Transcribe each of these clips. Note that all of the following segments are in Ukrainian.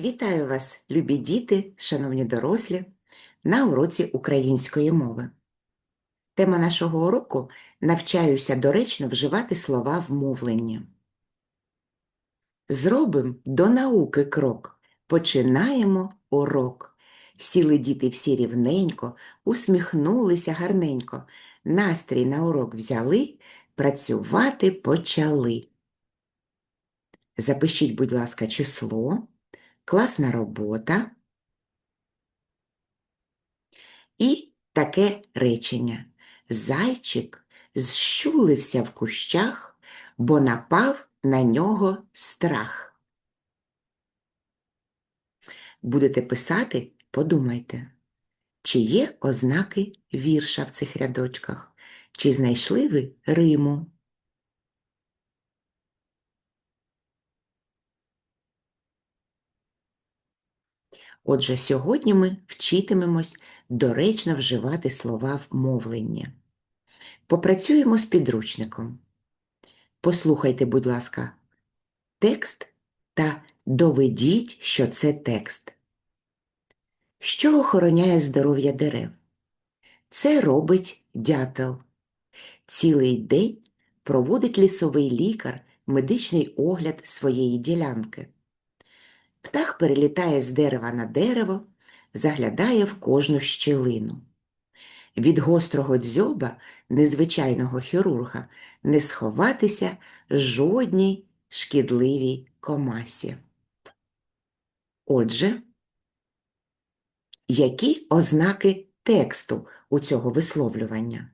Вітаю вас, любі діти, шановні дорослі, на уроці української мови. Тема нашого уроку навчаюся доречно вживати слова в мовленні. Зробим до науки крок. Починаємо урок. Сіли діти всі рівненько, усміхнулися гарненько. Настрій на урок взяли, працювати почали. Запишіть, будь ласка, число. Класна робота. І таке речення. Зайчик зщулився в кущах, бо напав на нього страх. Будете писати, подумайте, чи є ознаки вірша в цих рядочках, чи знайшли ви Риму. Отже, сьогодні ми вчитимемось доречно вживати слова в мовленні. Попрацюємо з підручником. Послухайте, будь ласка, текст та доведіть, що це текст. Що охороняє здоров'я дерев? Це робить дятел. Цілий день проводить лісовий лікар медичний огляд своєї ділянки. Птах перелітає з дерева на дерево, заглядає в кожну щілину. Від гострого дзьоба незвичайного хірурга не сховатися жодній шкідливій комасі. Отже, які ознаки тексту у цього висловлювання?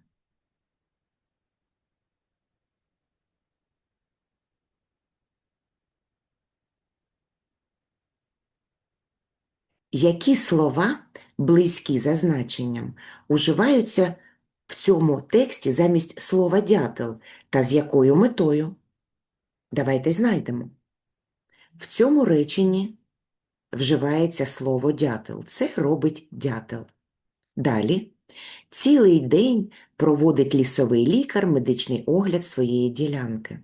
Які слова, близькі за значенням, уживаються в цьому тексті замість слова дятел та з якою метою? Давайте знайдемо. В цьому реченні вживається слово дятел. Це робить дятел. Далі. Цілий день проводить лісовий лікар медичний огляд своєї ділянки.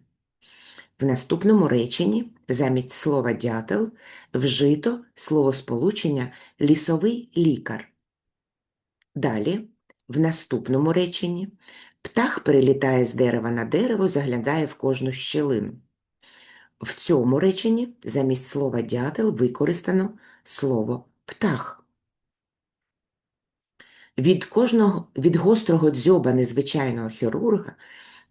В наступному реченні замість слова дятел вжито словосполучення лісовий лікар. Далі, в наступному реченні птах перелітає з дерева на дерево, заглядає в кожну щілину. В цьому реченні замість слова дятел використано слово птах. Від кожного від гострого дзьоба незвичайного хірурга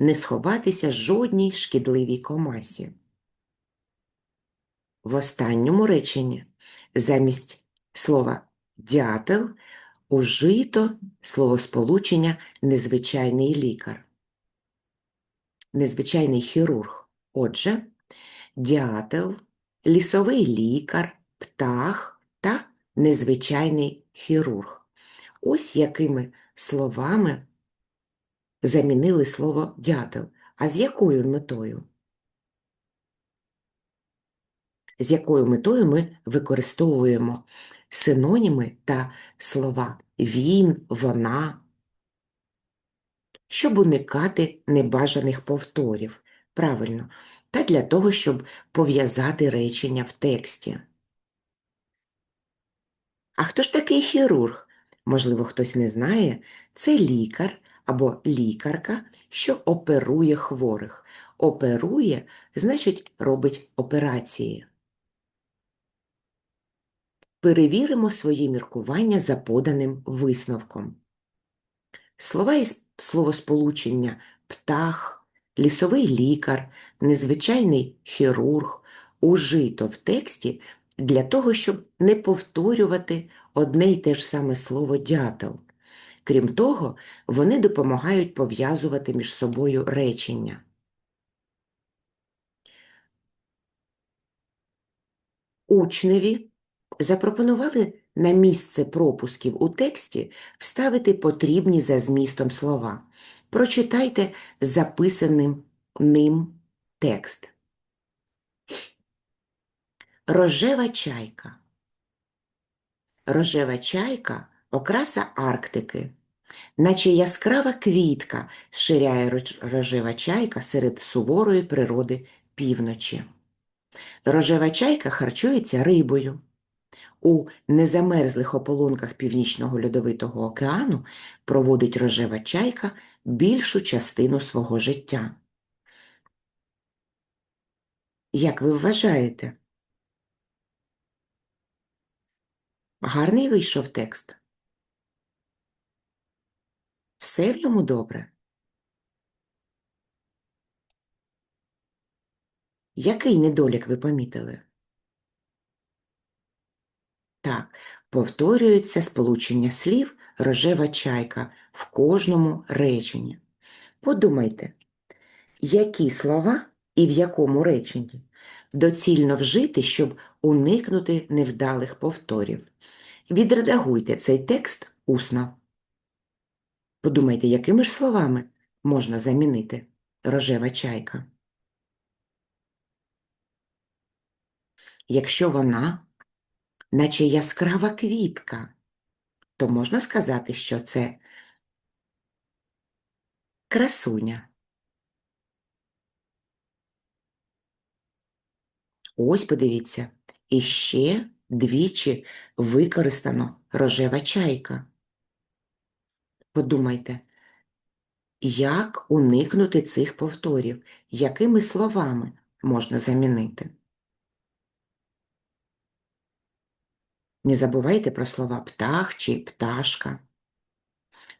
не сховатися жодній шкідливій комасі. В останньому реченні замість слова дятел ужито словосполучення незвичайний лікар, незвичайний хірург. Отже, дятел, лісовий лікар, птах та незвичайний хірург. Ось якими словами замінили слово дятел. А з якою метою? З якою метою ми використовуємо синоніми та слова він, вона, щоб уникати небажаних повторів, правильно, та для того, щоб пов'язати речення в тексті. А хто ж такий хірург? Можливо, хтось не знає, це лікар або лікарка, що оперує хворих. Оперує, значить, робить операції. Перевіримо свої міркування за поданим висновком. Слова із словосполучення птах, лісовий лікар, незвичайний хірург ужито в тексті для того, щоб не повторювати одне й те ж саме слово дятел. Крім того, вони допомагають пов'язувати між собою речення. Учневі запропонували на місце пропусків у тексті вставити потрібні за змістом слова. Прочитайте записаним ним текст. Рожева чайка. Рожева чайка окраса Арктики, наче яскрава квітка ширяє рожева чайка серед суворої природи півночі. Рожева чайка харчується рибою. У незамерзлих ополонках Північного льодовитого океану проводить рожева чайка більшу частину свого життя. Як ви вважаєте? Гарний вийшов текст? Все в ньому добре? Який недолік ви помітили? Так, повторюється сполучення слів рожева чайка в кожному реченні. Подумайте, які слова і в якому реченні доцільно вжити, щоб уникнути невдалих повторів. Відредагуйте цей текст усно. Подумайте, якими ж словами можна замінити рожева чайка? Якщо вона, наче яскрава квітка, то можна сказати, що це красуня. Ось подивіться, іще двічі використано рожева чайка. Подумайте, як уникнути цих повторів, якими словами можна замінити? Не забувайте про слова птах чи пташка.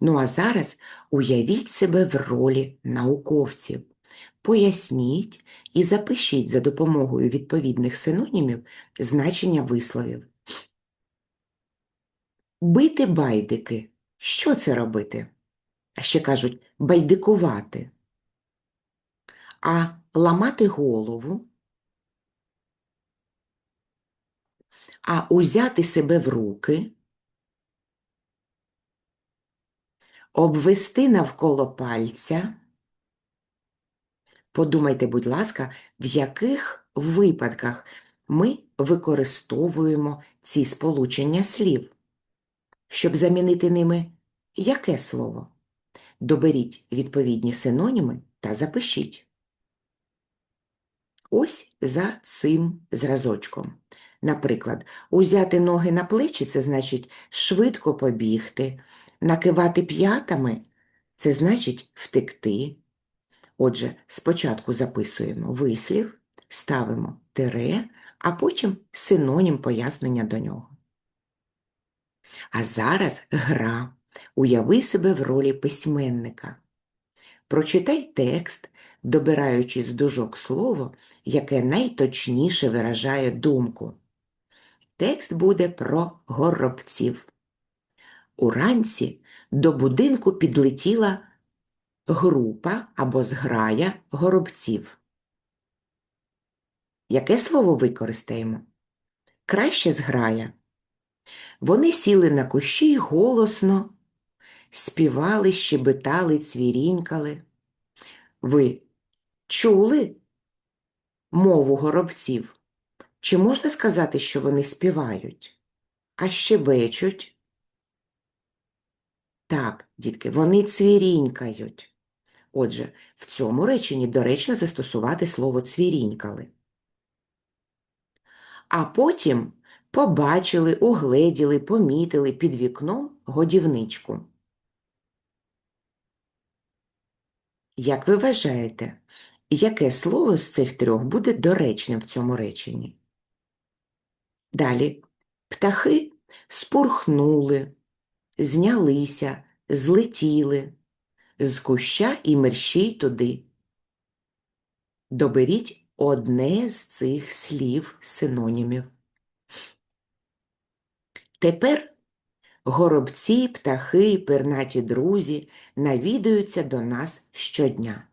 Ну а зараз уявіть себе в ролі науковців. Поясніть і запишіть за допомогою відповідних синонімів значення висловів. Бити байдики. Що це робити? А ще кажуть байдикувати. А ламати голову. А узяти себе в руки. Обвести навколо пальця. Подумайте, будь ласка, в яких випадках ми використовуємо ці сполучення слів, щоб замінити ними яке слово? Доберіть відповідні синоніми та запишіть. Ось за цим зразочком. Наприклад, узяти ноги на плечі це значить швидко побігти, накивати п'ятами це значить втекти. Отже, спочатку записуємо вислів, ставимо тире, а потім синонім пояснення до нього. А зараз гра. Уяви себе в ролі письменника. Прочитай текст, добираючи з дужок слово, яке найточніше виражає думку. Текст буде про горобців. Уранці до будинку підлетіла група або зграя горобців. Яке слово використаємо? Краще зграя. Вони сіли на кущі й голосно, співали, щебетали, цвірінькали. Ви чули мову горобців? Чи можна сказати, що вони співають? А щебечуть? Так, дітки, вони цвірінькають. Отже, в цьому реченні доречно застосувати слово цвірінькали. А потім побачили, угледіли, помітили під вікном годівничку. Як ви вважаєте, яке слово з цих трьох буде доречним в цьому реченні? Далі птахи спурхнули, знялися, злетіли з куща і мерщій туди. Доберіть одне з цих слів синонімів. Тепер горобці, птахи, пернаті друзі навідуються до нас щодня.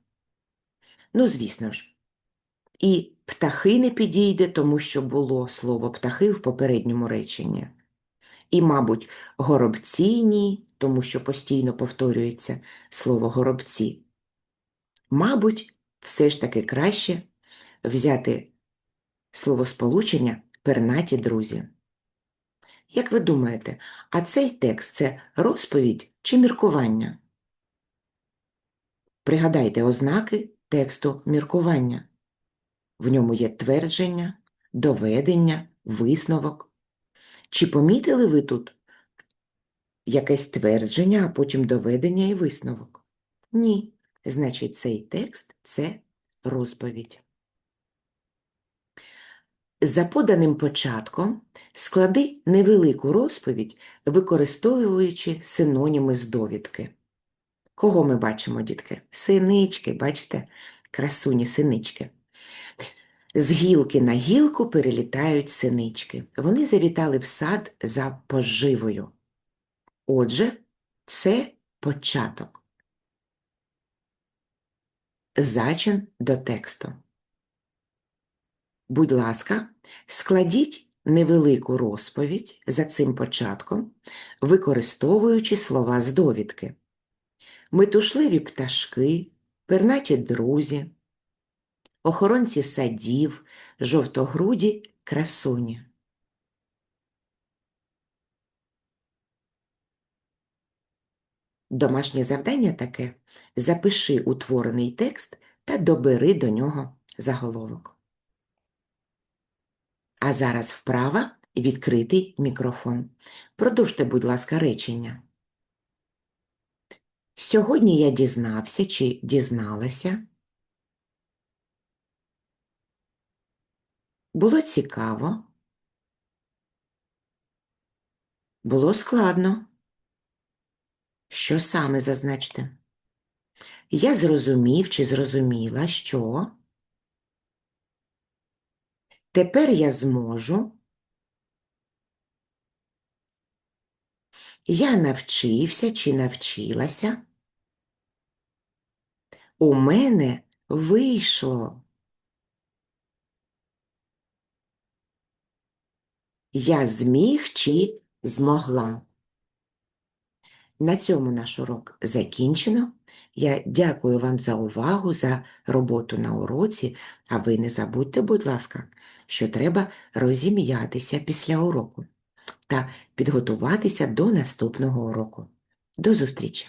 Ну, звісно ж, і птахи не підійде, тому що було слово птахи в попередньому реченні. І, мабуть, горобці ні, тому що постійно повторюється слово горобці. Мабуть, все ж таки краще взяти словосполучення пернаті друзі. Як ви думаєте, а цей текст це розповідь чи міркування? Пригадайте ознаки тексту міркування. В ньому є твердження, доведення, висновок. Чи помітили ви тут якесь твердження, а потім доведення і висновок? Ні. Значить, цей текст це розповідь. За поданим початком склади невелику розповідь, використовуючи синоніми з довідки. Кого ми бачимо, дітки? Синички, бачите? Красуні синички. З гілки на гілку перелітають синички. Вони завітали в сад за поживою. Отже, це початок. Зачин до тексту. Будь ласка, складіть невелику розповідь за цим початком, використовуючи слова з довідки. Метушливі пташки, пернаті друзі, охоронці садів, жовтогруді красуні. Домашнє завдання таке – запиши утворений текст та добери до нього заголовок. А зараз вправа відкритий мікрофон. Продовжте, будь ласка, речення. Сьогодні я дізнався чи дізналася. Було цікаво. Було складно. Що саме зазначте? Я зрозумів чи зрозуміла, що тепер я зможу. Я навчився чи навчилася. У мене вийшло. Я зміг чи змогла. На цьому наш урок закінчено. Я дякую вам за увагу, за роботу на уроці, а ви не забудьте, будь ласка, що треба розім'ятися після уроку та підготуватися до наступного уроку. До зустрічі!